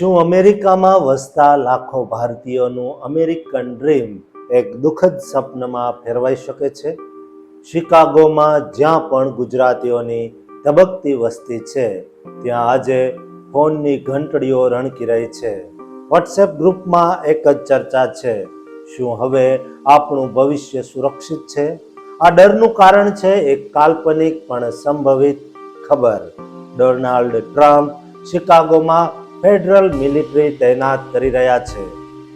શું અમેરિકામાં વસતા લાખો ભારતીયોનું અમેરિકન ડ્રીમ એક દુઃખદ સપનમાં ફેરવાઈ શકે છે? શિકાગોમાં જ્યાં પણ ગુજરાતીઓની ધબકતી વસ્તી છે, ત્યાં આજે ફોનની ઘંટડીઓ રણકી રહી છે. વોટ્સએપ ગ્રુપમાં એક જ ચર્ચા છે, શું હવે આપણું ભવિષ્ય સુરક્ષિત છે? આ ડરનું કારણ છે એક કાલ્પનિક પણ સંભવિત ખબર. ડોનાલ્ડ ટ્રમ્પ શિકાગોમાં ફેડરલ મિલિટરી તૈનાત કરી રહ્યા છે,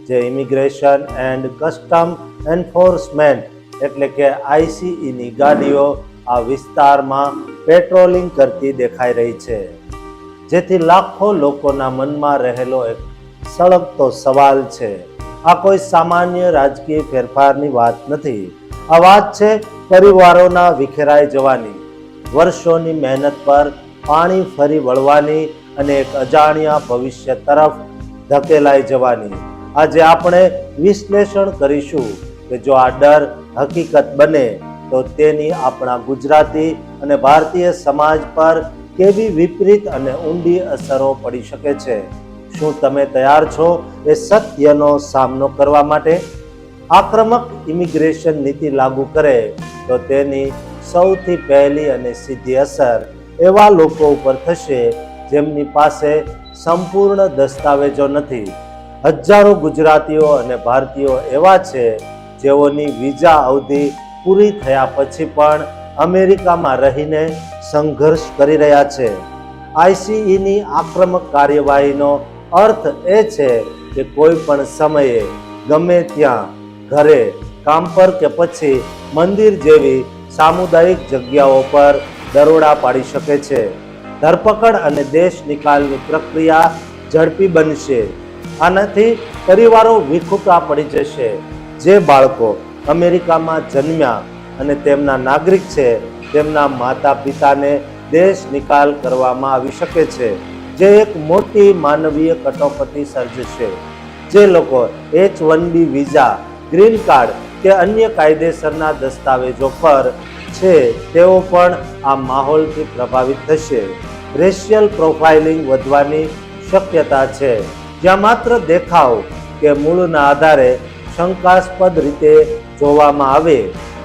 જે ઇમિગ્રેશન એન્ડ કસ્ટમ એન્ફોર્સમેન્ટ એટલે કે આઈસીઈની ગાડીઓ આ વિસ્તારમાં પેટ્રોલિંગ કરતી દેખાઈ રહી છે. જેથી લાખો લોકોના મનમાં રહેલો એક સળગતો સવાલ છે. આ કોઈ સામાન્ય રાજકીય ફેરફારની વાત નથી. આ વાત છે પરિવારોના વિખેરાઈ જવાની. વર્ષોની મહેનત પર પાણી ફરી વળવાની અને એક અજાણ્યા ભવિષ્ય તરફ ધકેલાઈ જવાની. આજે આપણે વિશ્લેષણ કરીશું કે જો આ ડર હકીકત બને, તો તેની આપણા ગુજરાતી અને ભારતીય સમાજ પર કેવી વિપરીત અને ઊંડી અસરો પડી શકે છે? શું તમે તૈયાર છો એ સત્યનો સામનો કરવા માટે? આક્રમક ઇમિગ્રેશન નીતિ લાગુ કરે, તો તેની સૌથી પહેલી અને સીધી અસર એવા લોકો ઉપર થશે જેમની પાસે સંપૂર્ણ દસ્તાવેજો નથી. હજારો ગુજરાતીઓ અને ભારતીયો એવા છે, જેઓની વિઝા અવધિ પૂરી થયા પછી પણ અમેરિકામાં રહીને સંઘર્ષ કરી રહ્યા છે. આઈસીઈની આક્રમક કાર્યવાહીનો અર્થ એ છે કે કોઈ પણ સમયે, ગમે ત્યાં, ઘરે, કામ પર કે પછી મંદિર જેવી સામુદાયિક જગ્યાઓ પર દરોડા પાડી શકે છે. ધરપકડ અને દેશ નિકાલની પ્રક્રિયા ઝડપી બનશે. આનાથી પરિવારો વિખૂટા પડી જશે. જે બાળકો અમેરિકામાં જન્મ્યા અને તેમના નાગરિક છે, તેમના માતા પિતાને દેશ નિકાલ કરવામાં આવી શકે છે, જે એક મોટી માનવીય કટોકટી સર્જશે. જે લોકો H one B visa, green card કે અન્ય કાયદેસરના દસ્તાવેજો પર છે, તેઓ પણ આ માહોલથી પ્રભાવિત થશે. રેશિયલ પ્રોફાઇલિંગ વધવાની શક્યતા છે. જ્યાં માત્ર દેખાવ કે મૂળના આધારે શંકાસ્પદ રીતે જોવામાં આવે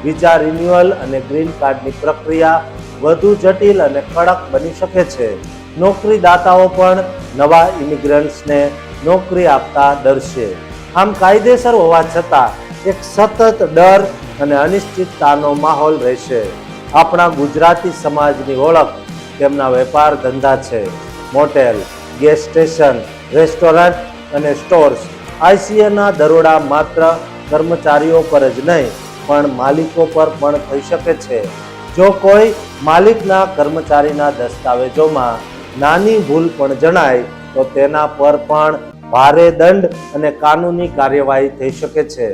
વિઝા રિન્યુઅલ અને ગ્રીન કાર્ડની પ્રક્રિયા વધુ જટિલ અને કડક બની શકે છે. નોકરીદાતાઓ પણ નવા ઇમિગ્રન્ટ્સને નોકરી આપતા ડરશે. આમ કાયદેસર હોવા છતાં, એક સતત ડર અને અનિશ્ચિતતાનો માહોલ રહેશે. આપણા ગુજરાતી સમાજની ઓળખ તેમના વેપાર ધંધા છે. મોટેલ, ગેસ સ્ટેશન, રેસ્ટોરન્ટ અને સ્ટોર્સ. આઈસીએના દરોડા માત્ર કર્મચારીઓ પર જ નહીં, પણ માલિકો પર પણ થઈ શકે છે. જો કોઈ માલિકના કર્મચારીના દસ્તાવેજોમાં નાની ભૂલ પણ જણાય, તો તેના પર પણ ભારે દંડ અને કાનૂની કાર્યવાહી થઈ શકે છે.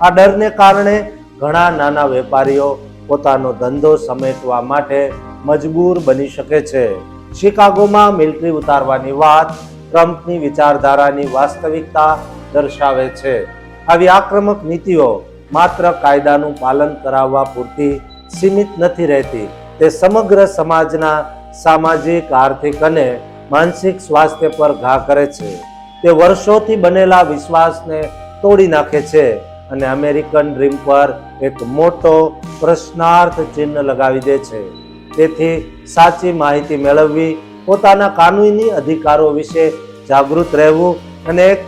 આ ડરને કારણે ઘણા નાના વેપારીઓ પોતાનો ધંધો સમેટવા માટે મજબૂર બની શકે છે. શિકાગોમાં મિલિટરી ઉતારવાની વાત ટ્રમ્પની વિચારધારાની વાસ્તવિકતા દર્શાવે છે. આવી આક્રમક નીતિઓ માત્ર કાયદાનું પાલન કરાવવા પૂરતી સીમિત નથી રહેતી. તે સમગ્ર સમાજના સામાજિક, આર્થિક અને માનસિક સ્વાસ્થ્ય પર ઘા કરે છે. તે વર્ષોથી બનેલા વિશ્વાસને તોડી નાખે છે અને અમેરિકન ડ્રીમ પર એક મોટો પ્રશ્નાર્થ ચિહ્ન લગાવી દે છે. તેથી સાચી માહિતી મેળવવી, પોતાના કાનૂની અધિકારો વિશે જાગૃત રહેવું અને એક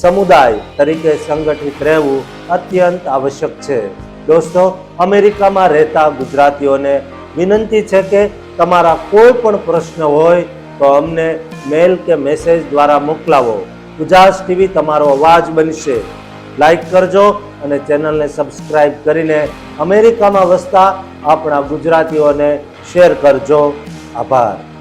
સમુદાય તરીકે સંગઠિત રહેવું અત્યંત આવશ્યક છે. દોસ્તો, અમેરિકામાં રહેતા ગુજરાતીઓને વિનંતી છે કે તમારા કોઈ પણ પ્રશ્ન હોય તો અમને મેલ કે મેસેજ દ્વારા મોકલાવો. ગુજાસ ટીવી તમારો અવાજ બનશે. લાઈક કરજો અને ચેનલને સબસ્ક્રાઇબ કરીને અમેરિકામાં વસતા આપણા ગુજરાતીઓને શેર કરજો. આભાર.